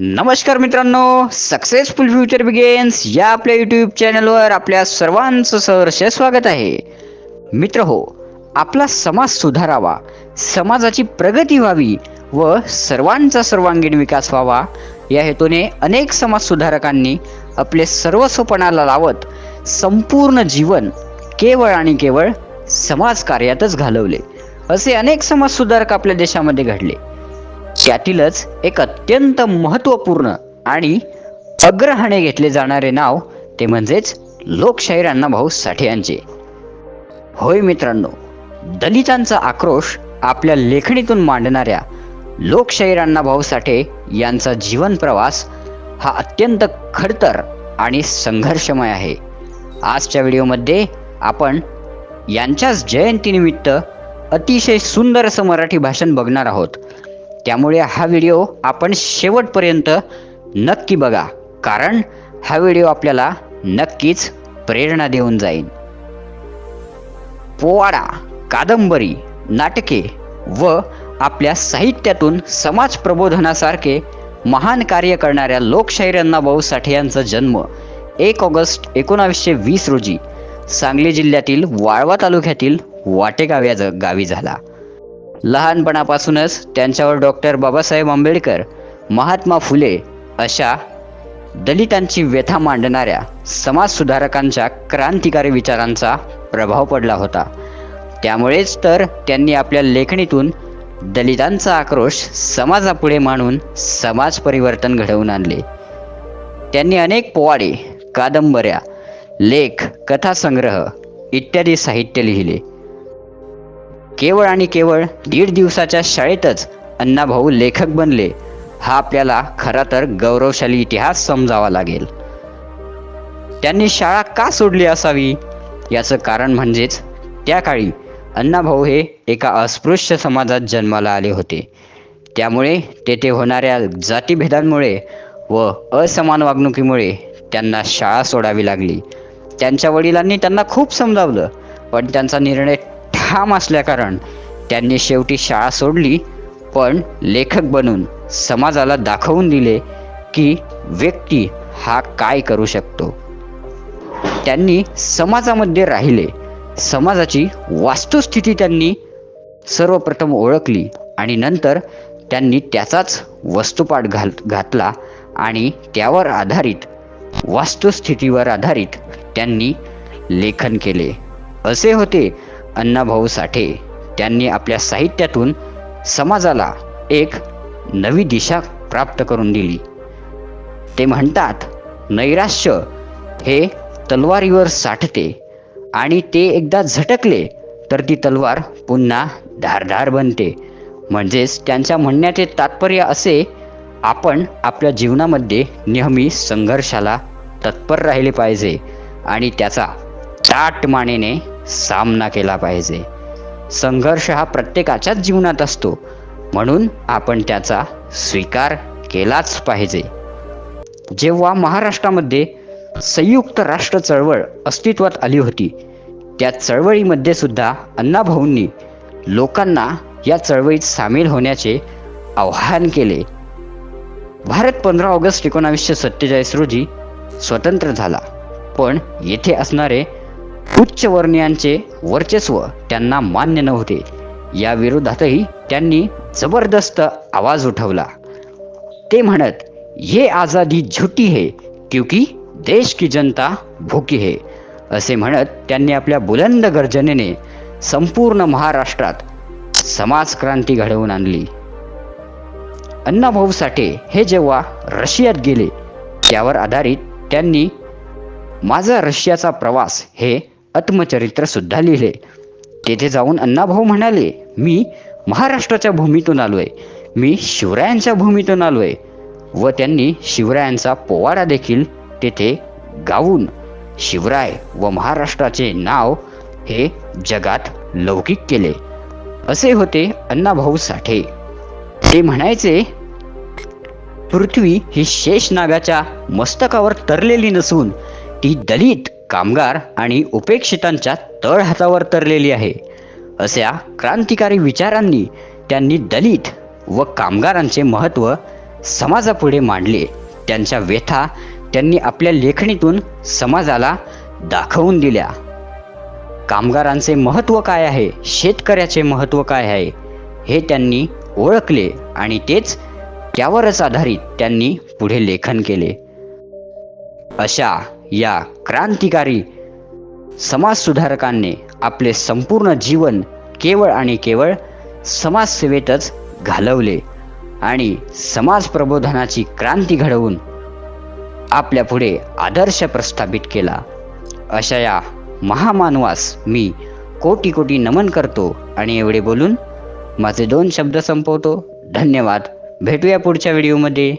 नमस्कार मित्रांनो successful future begins या आपल्या यूट्यूब चॅनलवर आपल्या सर्वांचं सहर्ष स्वागत आहे. मित्र हो आपला समाज सुधारावा समाजाची प्रगती व्हावी व सर्वांचा सर्वांगीण विकास व्हावा या हेतूने अनेक समाजसुधारकांनी आपले सर्वस्वपणाला लावत संपूर्ण जीवन केवळ आणि केवळ समाजकार्यातच घालवले. असे अनेक समाजसुधारक आपल्या देशामध्ये घडले. त्यातीलच एक अत्यंत महत्त्वपूर्ण आणि अग्रहाने घेतले जाणारे नाव ते म्हणजेच लोकशाहीर अण्णाभाऊ साठे यांचे होय मित्रांनो दलितांचा आक्रोश आपल्या लेखणीतून मांडणाऱ्या लोकशाहीर अण्णाभाऊ साठे यांचा जीवन प्रवास हा अत्यंत खडतर आणि संघर्षमय आहे. आजच्या व्हिडिओमध्ये आपण यांच्याच जयंतीनिमित्त अतिशय सुंदर असं मराठी भाषण बघणार आहोत. त्यामुळे हा व्हिडिओ आपण शेवटपर्यंत नक्की बघा. कारण हा व्हिडिओ आपल्याला नक्कीच प्रेरणा देऊन जाईल. पोवाडा कादंबरी नाटके व आपल्या साहित्यातून समाज प्रबोधनासारखे महान कार्य करणाऱ्या लोकशाहीर अण्णाभाऊ साठे यांचा जन्म एक ऑगस्ट एकोणावीसशे वीस रोजी सांगली जिल्ह्यातील वाळवा तालुक्यातील वाटेगाव या ज- गावी झाला. लहानपणापासूनच त्यांच्यावर डॉक्टर बाबासाहेब आंबेडकर महात्मा फुले अशा दलितांची व्यथा मांडणाऱ्या समाजसुधारकांच्या क्रांतिकारी विचारांचा प्रभाव पडला होता. त्यामुळेच तर त्यांनी आपल्या लेखणीतून दलितांचा आक्रोश समाजापुढे मांडून समाज परिवर्तन घडवून आणले. त्यांनी अनेक पोवाडे कादंबऱ्या लेख कथासंग्रह इत्यादी साहित्य लिहिले. केवळ आणि केवळ दीड दिवसाच्या शाळेतच अण्णाभाऊ लेखक बनले. हा आपल्याला खरा तर गौरवशाली इतिहास समजावा लागेल. त्यांनी शाळा का सोडली असावी? याचं कारण म्हणजेच त्या काळी अण्णाभाऊ हे एका अस्पृश्य समाजात जन्माला आले होते. त्यामुळे तेथे होणाऱ्या जातीभेदांमुळे व असमान वागणुकीमुळे त्यांना शाळा सोडावी लागली. त्यांच्या वडिलांनी त्यांना खूप समजावलं पण त्यांचा निर्णय ठाम असल्याकारण त्यांनी शेवटी शाळा सोडली पण लेखक बनून समाजाला दाखवून दिले की व्यक्ती हा काय करू शकतो. त्यांनी समाजामध्ये राहिले. समाजाची वास्तुस्थिती त्यांनी सर्वप्रथम ओळखली आणि नंतर त्यांनी त्याचाच वस्तुपाठ घाल घातला आणि त्यावर आधारित वास्तुस्थितीवर आधारित त्यांनी लेखन केले. असे होते अण्णाभाऊ साठे त्यांनी आपल्या साहित्यातून समाजाला एक नवी दिशा प्राप्त करून दिली. ते म्हणतात नैराश्य हे तलवारीवर साठते आणि ते एकदा झटकले तर ती तलवार पुन्हा धारधार बनते. म्हणजेच त्यांच्या म्हणण्याचे तात्पर्य असे आपण आपल्या जीवनामध्ये नेहमी संघर्षाला तत्पर राहिले पाहिजे आणि त्याचा ताटमानेने सामना केला पाहिजे. संघर्ष हा प्रत्येकाच्याच जीवनात असतो. म्हणून आपण त्याचा स्वीकार केलाच पाहिजे. जेव्हा महाराष्ट्रामध्ये संयुक्त राष्ट्र चळवळ अस्तित्वात आली होती त्या चळवळीमध्ये सुद्धा अण्णाभाऊंनी लोकांना या चळवळीत सामील होण्याचे आवाहन केले. भारत पंधरा ऑगस्ट एकोणावीसशे सत्तेचाळीस रोजी स्वतंत्र झाला. पण येथे असणारे उच्चवर्णीयांचे वर्चस्व त्यांना मान्य नव्हते. या विरोधातही त्यांनी जबरदस्त आवाज उठवला. ते म्हणत ये आझादी झुटी है क्योंकि देश की जनता भूकी है. असे म्हणत त्यांनी आपल्या बुलंद गर्जनेने संपूर्ण महाराष्ट्रात समाजक्रांती घडवून आणली. अण्णाभाऊ साठे हे जेव्हा रशियात गेले त्यावर आधारित त्यांनी माझा रशियाचा प्रवास हे आत्मचरित्र सुद्धा लिहिले. तेथे जाऊन अण्णाभाऊ म्हणाले मी महाराष्ट्राच्या भूमीतून आलोय. मी शिवरायांच्या भूमीतून आलोय. व त्यांनी शिवरायांचा पोवाडा देखील तेथे गाऊन शिवराय व महाराष्ट्राचे नाव हे जगात लौकिक केले. असे होते अण्णाभाऊ साठे. ते म्हणायचे पृथ्वी ही शेषनागाच्या मस्तकावर तरलेली नसून ती दलित कामगार आणि उपेक्षितांच्या तळहातावर तरलेली आहे. अशा क्रांतिकारी विचारांनी त्यांनी दलित व कामगारांचे महत्त्व समाजापुढे मांडले. त्यांच्या व्यथा त्यांनी आपल्या लेखणीतून समाजाला दाखवून दिल्या. कामगारांचे महत्त्व काय आहे? शेतकऱ्याचे महत्त्व काय आहे? हे त्यांनी ओळखले आणि तेच त्यावरच आधारित त्यांनी पुढे लेखन केले. अशा या क्रांतिकारी समाजसुधारकांनी आपले संपूर्ण जीवन केवळ आणि केवळ समाजसेवेतच घालवले आणि समाज प्रबोधनाची क्रांती घडवून आपल्या पुढे आदर्श प्रस्थापित केला. अशा या महामानवास मी कोटी कोटी नमन करतो आणि एवढे बोलून माझे दोन शब्द संपवतो. धन्यवाद. भेटूया पुढच्या व्हिडिओमध्ये.